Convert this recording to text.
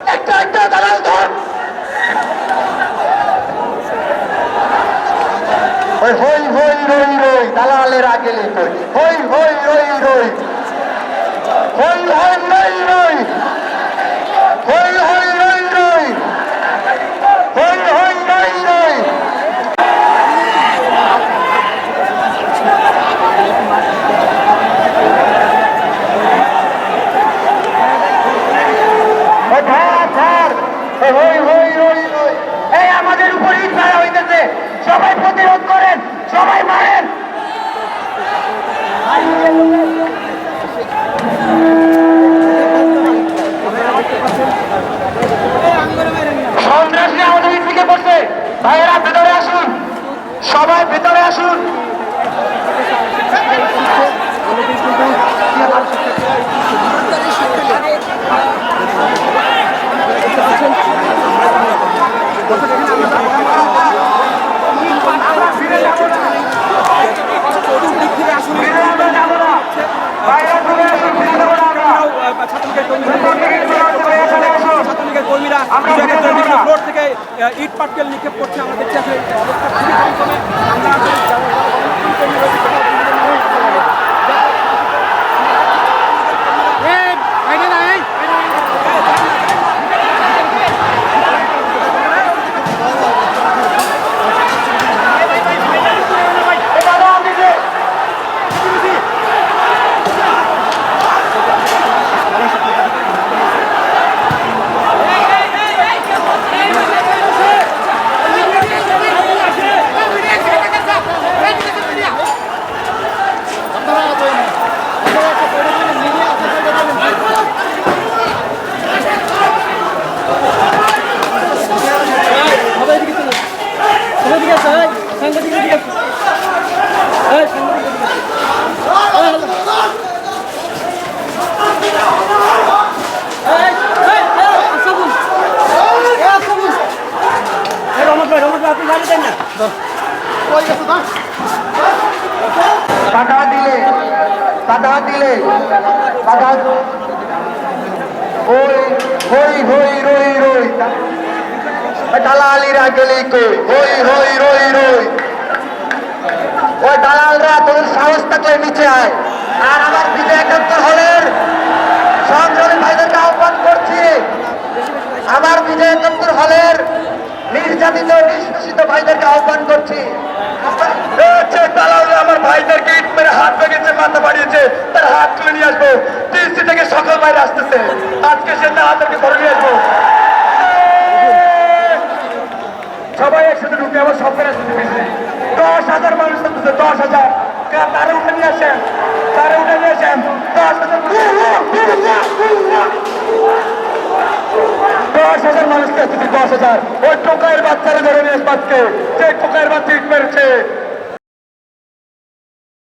একটা একটা দালাল ধর। ওই হই হই, রই রই, দালালের আগে কই? হই হই, রই রই। হই হই, রই রই হই হই রই রই হই হই রই রই ওই ধর ধর হই হই রই রই এই আমাদের উপর ইট মারা হইতেছে। সবাই প্রতিরোধ করেন, সবাই মারেন। সন্ত্রাসী আমাদের ইট থেকে ভাইয়েরা, ভেতরে আসুন। সবাই ভেতরে আসুন। ইট পাটকেল নিক্ষেপ করছে। দেখছি আসলে অবস্থা খুবই বাধা দিলে বাধা দিলে বাধা ওই হই হই রই রই দালালিরা গেলেই কই হই হই রই রই ওই দালালরা তোদের সাহস থাকলে নিচে আয়। আর আমার বিজয় একাত্তর হলের সংগ্রামী ভাইদেরকে আহ্বান করছি। আমার বিজয় একাত্তর হলের নির্যাতিত নিষ্পেষিত ভাইদেরকে আহ্বান করছি। দালালরা আমার ভাইদেরকে ইট মেরে হাত ভেঙেছে মাথা বাড়িয়েছে। তার হাত তুলে নিয়ে আসব। টিসি থেকে সকল বাইরে আসতেছে। আজকে সে তার হাতকে ধরে নিয়ে আসব। সবাই একসাথে ঢুকে আবার সব ফেরাস দশ হাজার মানুষ দশ হাজার। তারা উঠে নিয়ে আসেন। তারে উঠে নিয়ে আসেন। দশ দশ হাজার মানুষকে দশ হাজার। ওই টোকাইয়ের বাচ্চারা ধরে নিয়ে আজকে যে টোকাইয়ের বাচ্চা ইট মেরেছে